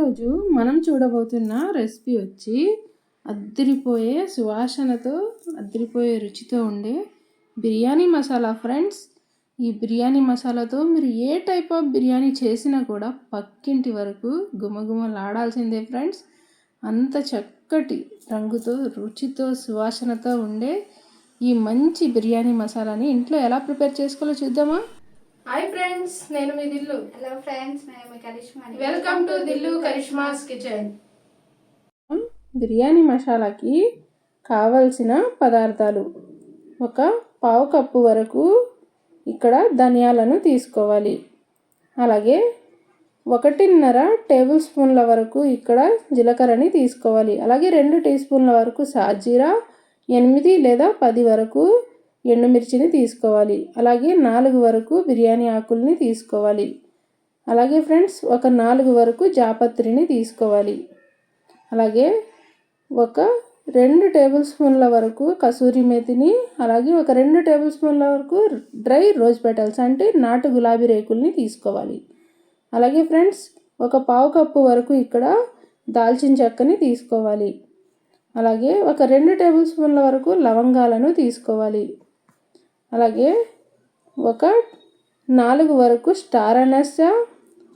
ఈరోజు మనం చూడబోతున్న రెసిపీ వచ్చి అద్దరిపోయే సువాసనతో అద్దరిపోయే రుచితో ఉండే బిర్యానీ మసాలా ఫ్రెండ్స్. ఈ బిర్యానీ మసాలాతో మీరు ఏ టైప్ ఆఫ్ బిర్యానీ చేసినా కూడా పక్కింటి వరకు గుమగుమలాడాల్సిందే ఫ్రెండ్స్. అంత చక్కటి రంగుతో రుచితో సువాసనతో ఉండే ఈ మంచి బిర్యానీ మసాలాని ఇంట్లో ఎలా ప్రిపేర్ చేసుకోవాలో చూద్దామా? హాయ్ ఫ్రెండ్స్ నేను మీ దిల్లు. హలో ఫ్రెండ్స్ మేము Karishma welcome to Dillu Karishma's kitchen. Biryani మసాలాకి కావలసిన పదార్థాలు. ఒక పావు కప్పు వరకు ఇక్కడ ధనియాలను తీసుకోవాలి. అలాగే ఒకటిన్నర టేబుల్ స్పూన్ల వరకు ఇక్కడ జీలకర్రని తీసుకోవాలి. అలాగే రెండు టీ స్పూన్ల వరకు సాజీరా ఎనిమిది లేదా పది వరకు ఎండుమిర్చిని తీసుకోవాలి. అలాగే నాలుగు వరకు బిర్యానీ ఆకుల్ని తీసుకోవాలి. అలాగే ఫ్రెండ్స్ ఒక నాలుగు వరకు జాపత్రిని తీసుకోవాలి. అలాగే ఒక రెండు టేబుల్ స్పూన్ల వరకు కసూరి మేతిని అలాగే ఒక రెండు టేబుల్ స్పూన్ల వరకు డ్రై రోజ్ పెటల్స్ అంటే నాటు గులాబీ రేకుల్ని తీసుకోవాలి. అలాగే ఫ్రెండ్స్ ఒక పావు కప్పు వరకు ఇక్కడ దాల్చిన చెక్కని తీసుకోవాలి. అలాగే ఒక రెండు టేబుల్ స్పూన్ల వరకు లవంగాలను తీసుకోవాలి. అలాగే ఒక నాలుగు వరకు స్టార్ అనస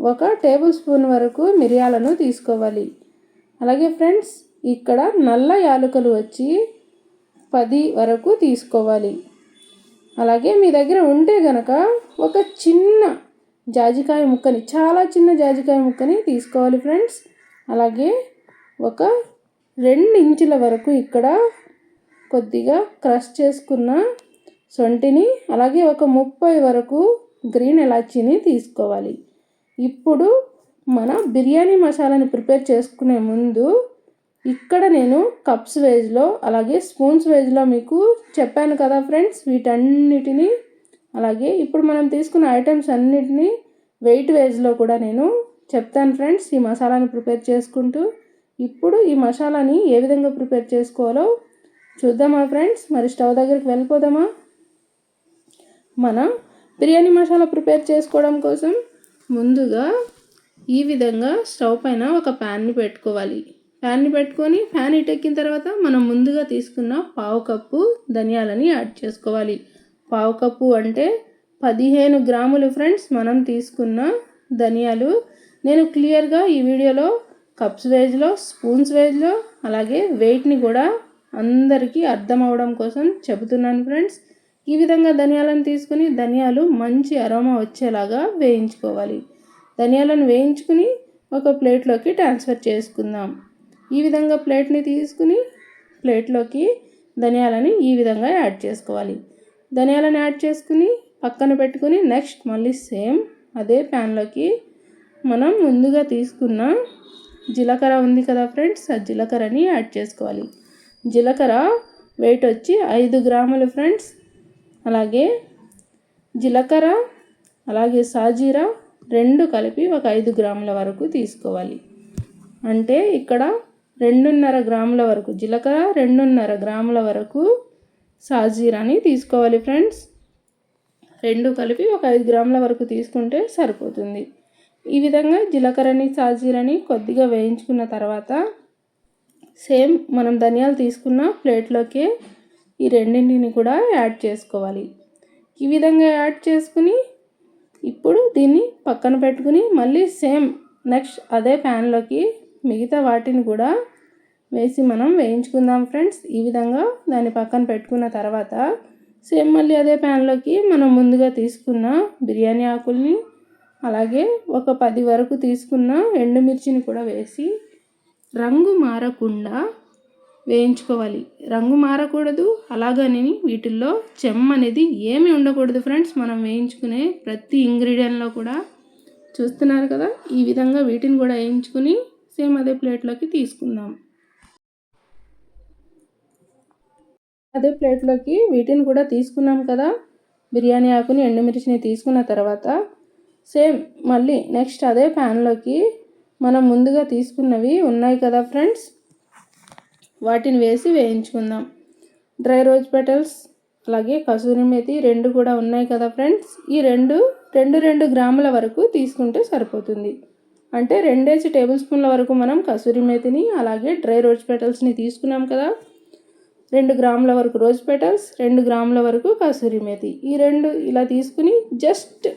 ఒక టేబుల్ స్పూన్ వరకు మిరియాలను తీసుకోవాలి. అలాగే ఫ్రెండ్స్ ఇక్కడ నల్ల యాలకులు వచ్చి పది వరకు తీసుకోవాలి. అలాగే మీ దగ్గర ఉంటే గనక ఒక చిన్న జాజికాయ ముక్కని చాలా చిన్న జాజికాయ ముక్కని తీసుకోవాలి ఫ్రెండ్స్. అలాగే ఒక రెండు ఇంచుల వరకు ఇక్కడ కొద్దిగా క్రష్ చేసుకున్న సొంటిని అలాగే ఒక ముప్పై వరకు గ్రీన్ ఎలాచీని తీసుకోవాలి. ఇప్పుడు మన బిర్యానీ మసాలాని ప్రిపేర్ చేసుకునే ముందు ఇక్కడ నేను కప్స్ వేజ్లో అలాగే స్పూన్స్ వేజ్లో మీకు చెప్పాను కదా ఫ్రెండ్స్ వీటన్నిటిని అలాగే ఇప్పుడు మనం తీసుకున్న ఐటమ్స్ అన్నిటినీ వెయిట్ వేజ్లో కూడా నేను చెప్తాను ఫ్రెండ్స్ ఈ మసాలాని ప్రిపేర్ చేసుకుంటూ. ఇప్పుడు ఈ మసాలాని ఏ విధంగా ప్రిపేర్ చేసుకోవాలో చూద్దామా ఫ్రెండ్స్? మరి స్టవ్ దగ్గరికి వెళ్ళిపోదామా? మన బిర్యానీ మసాలా ప్రిపేర్ చేసుకోవడం కోసం ముందుగా ఈ విధంగా స్టవ్ పైన ఒక ప్యాన్ని పెట్టుకోవాలి. ప్యాన్ని పెట్టుకొని ప్యాన్ ఇటెక్కిన తర్వాత మనం ముందుగా తీసుకున్న పావు కప్పు ధనియాలని యాడ్ చేసుకోవాలి. పావు కప్పు అంటే పదిహేను గ్రాములు ఫ్రెండ్స్ మనం తీసుకున్న ధనియాలు. నేను క్లియర్గా ఈ వీడియోలో కప్స్ వేజ్లో స్పూన్స్ వేజ్లో అలాగే వెయిట్ని కూడా అందరికీ అర్థం అవడం కోసం చెబుతున్నాను ఫ్రెండ్స్ ఈ విధంగా ధనియాలను తీసుకుని ధనియాలు మంచి అరోమా వచ్చేలాగా వేయించుకోవాలి. ధనియాలను వేయించుకుని ఒక ప్లేట్లోకి ట్రాన్స్ఫర్ చేసుకుందాం. ఈ విధంగా ప్లేట్ని తీసుకుని ప్లేట్లోకి ధనియాలని ఈ విధంగా యాడ్ చేసుకోవాలి. ధనియాలను యాడ్ చేసుకుని పక్కన పెట్టుకుని నెక్స్ట్ మళ్ళీ సేమ్ అదే ప్యాన్లోకి మనం ముందుగా తీసుకున్న జీలకర్ర ఉంది కదా ఫ్రెండ్స్ ఆ జీలకర్రని యాడ్ చేసుకోవాలి. జీలకర్ర వెయిట్ వచ్చి ఐదు గ్రాములు ఫ్రెండ్స్. అలాగే జీలకర్ర అలాగే సాజీరా రెండు కలిపి ఒక ఐదు గ్రాముల వరకు తీసుకోవాలి. అంటే ఇక్కడ రెండున్నర గ్రాముల వరకు జీలకర్ర రెండున్నర గ్రాముల వరకు సాజీరాని తీసుకోవాలి ఫ్రెండ్స్. రెండు కలిపి ఒక ఐదు గ్రాముల వరకు తీసుకుంటే సరిపోతుంది. ఈ విధంగా జీలకర్రని సాజీరని కొద్దిగా వేయించుకున్న తర్వాత సేమ్ మనం ధనియాలు తీసుకున్న ప్లేట్లోకే ఈ రెండింటిని కూడా యాడ్ చేసుకోవాలి. ఈ విధంగా యాడ్ చేసుకుని ఇప్పుడు దీన్ని పక్కన పెట్టుకుని మళ్ళీ సేమ్ నెక్స్ట్ అదే ప్యాన్లోకి మిగతా వాటిని కూడా వేసి మనం వేయించుకుందాం ఫ్రెండ్స్. ఈ విధంగా దాన్ని పక్కన పెట్టుకున్న తర్వాత సేమ్ మళ్ళీ అదే ప్యాన్లోకి మనం ముందుగా తీసుకున్న బిర్యానీ ఆకుల్ని అలాగే ఒక పది వరకు తీసుకున్న ఎండుమిర్చిని కూడా వేసి రంగు మారకుండా వేయించుకోవాలి. రంగు మారకూడదు. అలాగని వీటిల్లో చెమ్మ అనేది ఏమి ఉండకూడదు ఫ్రెండ్స్. మనం వేయించుకునే ప్రతి ఇంగ్రీడియంట్లో కూడా చూస్తున్నారు కదా? ఈ విధంగా వీటిని కూడా వేయించుకుని సేమ్ అదే ప్లేట్లోకి తీసుకుందాం. అదే ప్లేట్లోకి వీటిని కూడా తీసుకున్నాం కదా? బిర్యానీ ఆకుని ఎండుమిర్చిని తీసుకున్న తర్వాత సేమ్ మళ్ళీ నెక్స్ట్ అదే ప్యాన్లోకి మనం ముందుగా తీసుకున్నవి ఉన్నాయి కదా ఫ్రెండ్స్? వాటిని వేసి వేయించుకుందాం. డ్రై రోజ్ పెటల్స్ అలాగే కసూరి మేతి రెండు కూడా ఉన్నాయి కదా ఫ్రెండ్స్. ఈ రెండు రెండు రెండు గ్రాముల వరకు తీసుకుంటే సరిపోతుంది. అంటే రెండేసి టేబుల్ స్పూన్ల వరకు మనం కసూరి మేతిని అలాగే డ్రై రోజ్ పెటల్స్ని తీసుకున్నాం కదా. రెండు గ్రాముల వరకు రోజ్ పెటల్స్ రెండు గ్రాముల వరకు కసూరి మేతి. ఈ రెండు ఇలా తీసుకుని జస్ట్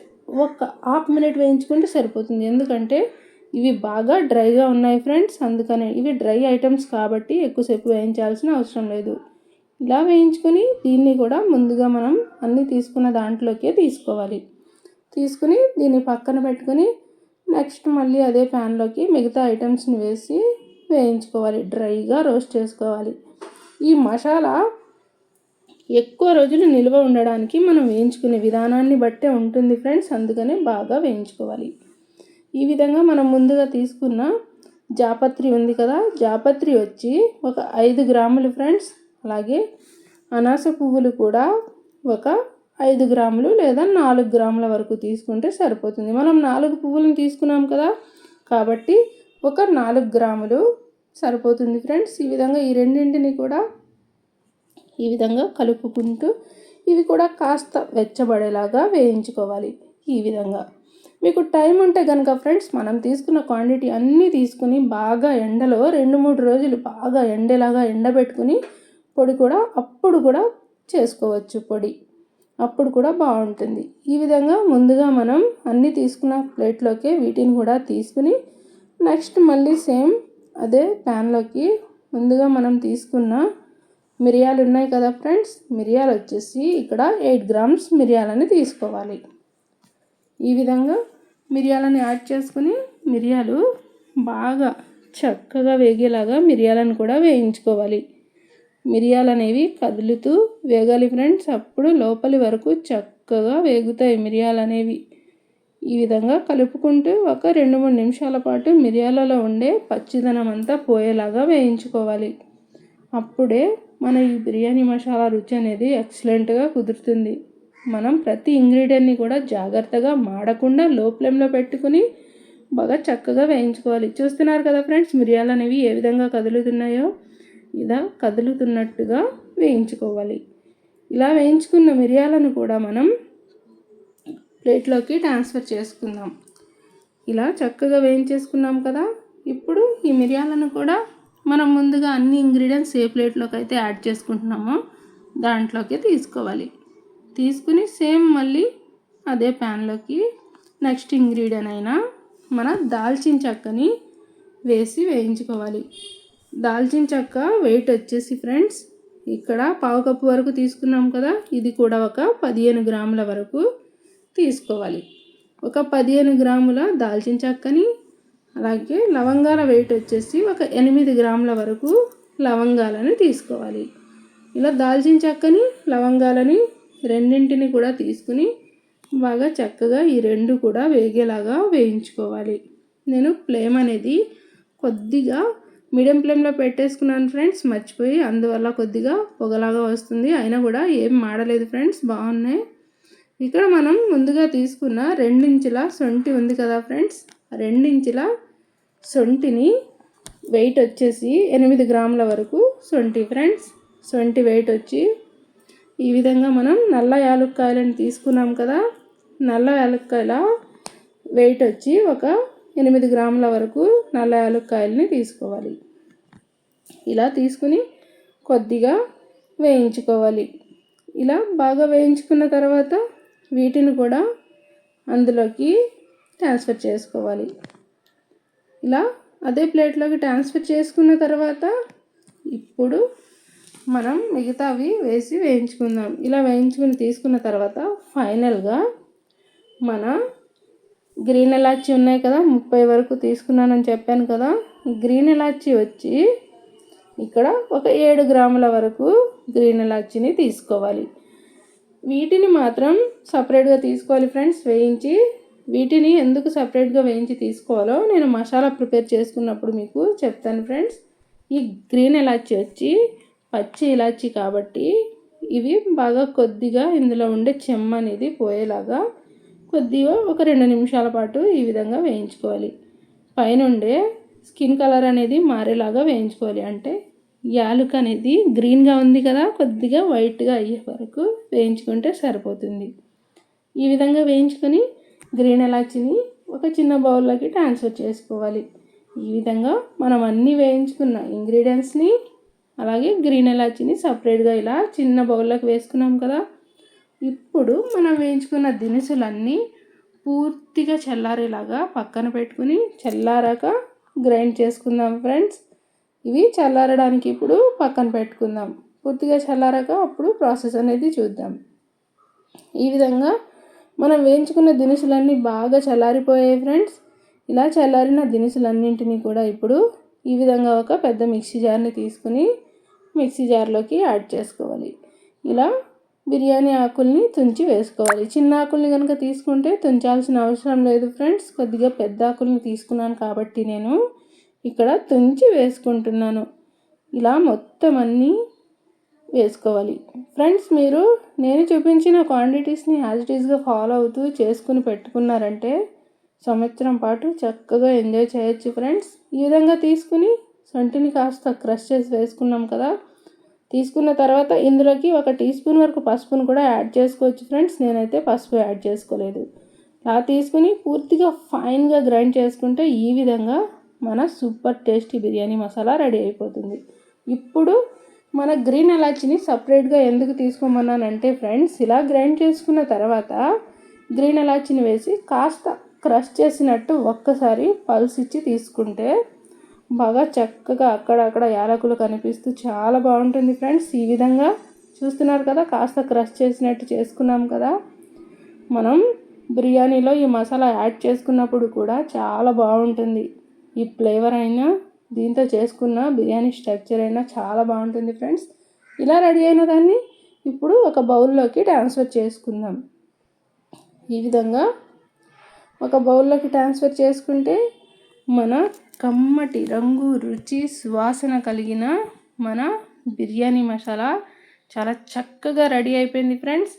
ఒక హాఫ్ మినిట్ వేయించుకుంటే సరిపోతుంది. ఎందుకంటే ఇవి బాగా డ్రైగా ఉన్నాయి ఫ్రెండ్స్. అందుకనే ఇవి డ్రై ఐటమ్స్ కాబట్టి ఎక్కువసేపు వేయించాల్సిన అవసరం లేదు. ఇలా వేయించుకొని దీన్ని కూడా ముందుగా మనం అన్నీ తీసుకున్న దాంట్లోకే తీసుకోవాలి. తీసుకుని దీన్ని పక్కన పెట్టుకొని నెక్స్ట్ మళ్ళీ అదే ప్యాన్లోకి మిగతా ఐటమ్స్ని వేసి వేయించుకోవాలి. డ్రైగా రోస్ట్ చేసుకోవాలి. ఈ మసాలా ఎక్కువ రోజులు నిల్వ ఉండడానికి మనం వేయించుకునే విధానాన్ని బట్టే ఉంటుంది ఫ్రెండ్స్. అందుకనే బాగా వేయించుకోవాలి. ఈ విధంగా మనం ముందుగా తీసుకున్న జాపత్రి ఉంది కదా జాపత్రి వచ్చి ఒక ఐదు గ్రాములు ఫ్రెండ్స్ అలాగే అనాస పువ్వులు కూడా ఒక ఐదు గ్రాములు లేదా నాలుగు గ్రాముల వరకు తీసుకుంటే సరిపోతుంది. మనం నాలుగు పువ్వులను తీసుకున్నాం కదా కాబట్టి ఒక నాలుగు గ్రాములు సరిపోతుంది ఫ్రెండ్స్. ఈ విధంగా ఈ రెండింటిని కూడా ఈ విధంగా కలుపుకుంటూ ఇవి కూడా కాస్త వెచ్చబడేలాగా వేయించుకోవాలి ఈ విధంగా. మీకు టైం ఉంటే కనుక ఫ్రెండ్స్ మనం తీసుకున్న క్వాంటిటీ అన్నీ తీసుకుని బాగా ఎండలో రెండు మూడు రోజులు బాగా ఎండేలాగా ఎండబెట్టుకుని పొడి కూడా అప్పుడు కూడా చేసుకోవచ్చు పొడి. అప్పుడు కూడా బాగుంటుంది. ఈ విధంగా ముందుగా మనం అన్నీ తీసుకున్న ప్లేట్లోకి వీటిని కూడా తీసుకుని నెక్స్ట్ మళ్ళీ సేమ్ అదే ప్యాన్లోకి ముందుగా మనం తీసుకున్న మిరియాలు ఉన్నాయి కదా ఫ్రెండ్స్ మిరియాలు వచ్చేసి ఇక్కడ ఎయిట్ గ్రామ్స్ మిరియాలని తీసుకోవాలి. ఈ విధంగా మిరియాలని యాడ్ చేసుకుని మిరియాలు బాగా చక్కగా వేగేలాగా మిరియాలను కూడా వేయించుకోవాలి. మిరియాలు అనేవి కదులుతూ వేగాలి ఫ్రెండ్స్. అప్పుడు లోపలి వరకు చక్కగా వేగుతాయి మిరియాలు అనేవి. ఈ విధంగా కలుపుకుంటూ ఒక రెండు మూడు నిమిషాల పాటు మిరియాలలో ఉండే పచ్చిదనం అంతా పోయేలాగా వేయించుకోవాలి. అప్పుడే మన ఈ బిర్యానీ మసాలా రుచి అనేది ఎక్సలెంట్గా కుదురుతుంది. మనం ప్రతి ఇంగ్రీడియంట్ని కూడా జాగ్రత్తగా మాడకుండా లో ఫ్లేమ్లో పెట్టుకుని బాగా చక్కగా వేయించుకోవాలి. చూస్తున్నారు కదా ఫ్రెండ్స్ మిరియాలు అనేవి ఏ విధంగా కదులుతున్నాయో? ఇలా కదులుతున్నట్టుగా వేయించుకోవాలి. ఇలా వేయించుకున్న మిరియాలను కూడా మనం ప్లేట్లోకి ట్రాన్స్ఫర్ చేసుకుందాం. ఇలా చక్కగా వేయించేసుకున్నాం కదా? ఇప్పుడు ఈ మిరియాలను కూడా మనం ముందుగా అన్ని ఇంగ్రీడియంట్స్ ఏ ప్లేట్లోకి అయితే యాడ్ చేసుకుంటున్నామో దాంట్లోకి తీసుకోవాలి. తీసుకుని సేమ్ మళ్ళీ అదే ప్యాన్లోకి నెక్స్ట్ ఇంగ్రీడియంట్ అయినా మన దాల్చిన చెక్కని వేసి వేయించుకోవాలి. దాల్చిన చెక్క వెయిట్ వచ్చేసి ఫ్రెండ్స్ ఇక్కడ పావు కప్పు వరకు తీసుకున్నాం కదా ఇది కూడా ఒక పదిహేను గ్రాముల వరకు తీసుకోవాలి. ఒక పదిహేను గ్రాముల దాల్చిన చెక్కని అలాగే లవంగాల వెయిట్ వచ్చేసి ఒక ఎనిమిది గ్రాముల వరకు లవంగాలను తీసుకోవాలి. ఇలా దాల్చిన చెక్కని లవంగాలని రెండింటిని కూడా తీసుకుని బాగా చక్కగా ఈ రెండు కూడా వేగేలాగా వేయించుకోవాలి. నేను ఫ్లేమ్ అనేది కొద్దిగా మీడియం ఫ్లేమ్లో పెట్టేసుకున్నాను ఫ్రెండ్స్ మర్చిపోయి అందువల్ల కొద్దిగా పొగలాగా వస్తుంది. అయినా కూడా ఏం మాడలేదు ఫ్రెండ్స్ బాగున్నాయి. ఇక్కడ మనం ముందుగా తీసుకున్న రెండించుల సొంటి ఉంది కదా ఫ్రెండ్స్ రెండించుల సొంటిని వెయిట్ వచ్చేసి ఎనిమిది గ్రాముల వరకు సొంటి ఫ్రెండ్స్ సొంటి వెయిట్ వచ్చి ఈ విధంగా మనం నల్ల యాలక్కాయలను తీసుకున్నాం కదా నల్ల యాలక్కాయల వెయిట్ వచ్చి ఒక ఎనిమిది గ్రాముల వరకు నల్ల యాలక్కాయలని తీసుకోవాలి. ఇలా తీసుకుని కొద్దిగా వేయించుకోవాలి. ఇలా బాగా వేయించుకున్న తర్వాత వీటిని కూడా అందులోకి ట్రాన్స్ఫర్ చేసుకోవాలి. ఇలా అదే ప్లేట్లోకి ట్రాన్స్ఫర్ చేసుకున్న తర్వాత ఇప్పుడు మనం మిగతావి వేసి వేయించుకుందాం. ఇలా వేయించుకుని తీసుకున్న తర్వాత ఫైనల్గా మన గ్రీన్ ఎలాచీ ఉన్నాయి కదా ముప్పై వరకు తీసుకున్నానని చెప్పాను కదా గ్రీన్ ఎలాచీ వచ్చి ఇక్కడ ఒక ఏడు గ్రాముల వరకు గ్రీన్ ఎలాచీని తీసుకోవాలి. వీటిని మాత్రం సపరేట్గా తీసుకోవాలి ఫ్రెండ్స్ వేయించి. వీటిని ఎందుకు సపరేట్గా వేయించి తీసుకోవాలో నేను మసాలా ప్రిపేర్ చేసుకున్నప్పుడు మీకు చెప్తాను ఫ్రెండ్స్. ఈ గ్రీన్ ఎలాచీ వచ్చి పచ్చి ఇలాచి కాబట్టి ఇవి బాగా కొద్దిగా ఇందులో ఉండే చెమ్మ అనేది పోయేలాగా కొద్దిగా ఒక రెండు నిమిషాల పాటు ఈ విధంగా వేయించుకోవాలి. పైనుండే స్కిన్ కలర్ అనేది మారేలాగా వేయించుకోవాలి. అంటే యాలుక అనేది గ్రీన్గా ఉంది కదా కొద్దిగా వైట్గా అయ్యే వరకు వేయించుకుంటే సరిపోతుంది. ఈ విధంగా వేయించుకొని గ్రీన్ ఎలాచిని ఒక చిన్న బౌల్లోకి ట్రాన్స్ఫర్ చేసుకోవాలి. ఈ విధంగా మనం అన్నీ వేయించుకున్న ఇంగ్రీడియంట్స్ని అలాగే గ్రీన్ ఎలాచిని సపరేట్గా ఇలా చిన్న బౌల్లోకి వేసుకున్నాం కదా. ఇప్పుడు మనం వేయించుకున్న దినుసులన్నీ పూర్తిగా చల్లారేలాగా పక్కన పెట్టుకుని చల్లారాక గ్రైండ్ చేసుకుందాం ఫ్రెండ్స్. ఇవి చల్లారడానికి ఇప్పుడు పక్కన పెట్టుకుందాం. పూర్తిగా చల్లారాక అప్పుడు ప్రాసెస్ అనేది చూద్దాం. ఈ విధంగా మనం వేయించుకున్న దినుసులన్నీ బాగా చల్లారిపోయాయి ఫ్రెండ్స్. ఇలా చల్లారిన దినుసులన్నింటినీ కూడా ఇప్పుడు ఈ విధంగా ఒక పెద్ద మిక్సీ జార్ని తీసుకుని మిక్సీ జార్లోకి యాడ్ చేసుకోవాలి. ఇలా బిర్యానీ ఆకుల్ని తుంచి వేసుకోవాలి. చిన్న ఆకుల్ని కనుక తీసుకుంటే తుంచాల్సిన అవసరం లేదు ఫ్రెండ్స్. కొద్దిగా పెద్ద ఆకుల్ని తీసుకున్నాను కాబట్టి నేను ఇక్కడ తుంచి వేసుకుంటున్నాను. ఇలా మొత్తం అన్నీ వేసుకోవాలి. ఫ్రెండ్స్ మీరు నేను చూపించిన క్వాంటిటీస్ని యాజ్ ఇట్ ఈస్గా ఫాలో అవుతూ చేసుకుని పెట్టుకున్నారంటే సంవత్సరం పాటు చక్కగా ఎంజాయ్ చేయొచ్చు ఫ్రెండ్స్. ఈ విధంగా తీసుకుని సొంటిని కాస్త క్రష్ చేసి వేసుకున్నాం కదా. తీసుకున్న తర్వాత ఇందులోకి ఒక టీ స్పూన్ వరకు పసుపును కూడా యాడ్ చేసుకోవచ్చు ఫ్రెండ్స్. నేనైతే పసుపు యాడ్ చేసుకోలేదు. అలా తీసుకుని పూర్తిగా ఫైన్గా గ్రైండ్ చేసుకుంటే ఈ విధంగా మన super tasty biryani masala ready అయిపోతుంది. ఇప్పుడు మన గ్రీన్ ఎలాచీని సపరేట్గా ఎందుకు తీసుకోమన్నానంటే ఫ్రెండ్స్ ఇలా గ్రైండ్ చేసుకున్న తర్వాత గ్రీన్ ఎలాచీని వేసి కాస్త క్రష్ చేసినట్టు ఒక్కసారి పల్స్ ఇచ్చి తీసుకుంటే బాగా చక్కగా అక్కడక్కడ యాలకులు కనిపిస్తూ చాలా బాగుంటుంది ఫ్రెండ్స్. ఈ విధంగా చూస్తున్నారు కదా కాస్త క్రష్ చేసినట్టు చేసుకున్నాం కదా. మనం బిర్యానీలో ఈ మసాలా యాడ్ చేసుకున్నప్పుడు కూడా చాలా బాగుంటుంది. ఈ ఫ్లేవర్ అయినా దీంతో చేసుకున్న బిర్యానీ స్ట్రక్చర్ అయినా చాలా బాగుంటుంది ఫ్రెండ్స్. ఇలా రెడీ అయిన దాన్ని ఇప్పుడు ఒక బౌల్లోకి ట్రాన్స్ఫర్ చేసుకుందాం. ఈ విధంగా ఒక బౌల్లోకి ట్రాన్స్ఫర్ చేసుకుంటే మన కమ్మటి రంగు రుచి సువాసన కలిగిన మన బిర్యానీ మసాలా చాలా చక్కగా రెడీ అయిపోయింది ఫ్రెండ్స్.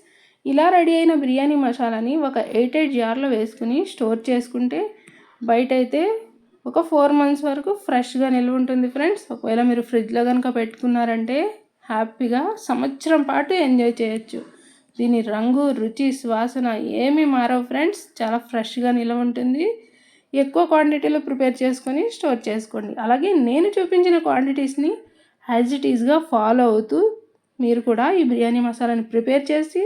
ఇలా రెడీ అయిన బిర్యానీ మసాలాని ఒక ఎయిట్ ఎయిట్ జార్లో వేసుకుని స్టోర్ చేసుకుంటే బయట అయితే ఒక ఫోర్ మంత్స్ వరకు ఫ్రెష్గా నిల్వ ఉంటుంది ఫ్రెండ్స్. ఒకవేళ మీరు ఫ్రిడ్జ్లో కనుక పెట్టుకున్నారంటే హ్యాపీగా సంవత్సరం పాటు ఎంజాయ్ చేయొచ్చు. దీని రంగు రుచి సువాసన ఏమీ మారవు ఫ్రెండ్స్. చాలా ఫ్రెష్గా నిల్వ ఉంటుంది. ఎక్కువ క్వాంటిటీలో ప్రిపేర్ చేసుకొని స్టోర్ చేసుకోండి. అలాగే నేను చూపించిన క్వాంటిటీస్ని యాజ్ ఇట్ ఈస్గా ఫాలో అవుతూ మీరు కూడా ఈ బిర్యానీ మసాలాని ప్రిపేర్ చేసి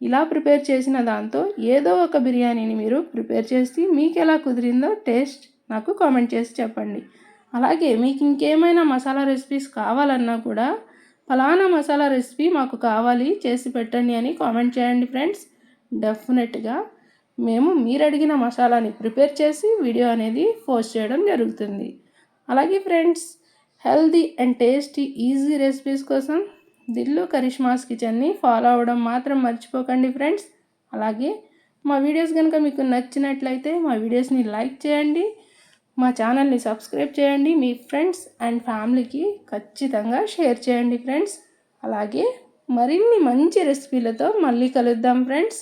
ఇలా ప్రిపేర్ చేసిన దాంతో ఏదో ఒక బిర్యానీని మీరు ప్రిపేర్ చేసి మీకు ఎలా కుదిరిందో టేస్ట్ నాకు కామెంట్ చేసి చెప్పండి. అలాగే మీకు ఇంకేమైనా మసాలా రెసిపీస్ కావాలన్నా కూడా ఫలానా మసాలా రెసిపీ మాకు కావాలి చేసి పెట్టండి అని కామెంట్ చేయండి ఫ్రెండ్స్ డెఫినెట్గా మేము మీరు అడిగిన మసాలాని ప్రిపేర్ చేసి వీడియో అనేది పోస్ట్ చేయడం జరుగుతుంది. అలాగే friends healthy and tasty easy recipes కోసం దిల్లు కరిష్మాస్ కిచెన్ని ఫాలో అవ్వడం మాత్రం మర్చిపోకండి ఫ్రెండ్స్. అలాగే మా వీడియోస్ కనుక మీకు నచ్చినట్లయితే మా వీడియోస్ని లైక్ చేయండి మా ఛానల్ని సబ్స్క్రైబ్ చేయండి మీ ఫ్రెండ్స్ అండ్ ఫ్యామిలీకి ఖచ్చితంగా షేర్ చేయండి ఫ్రెండ్స్. అలాగే మరిన్ని మంచి రెసిపీలతో మళ్ళీ కలుద్దాం ఫ్రెండ్స్.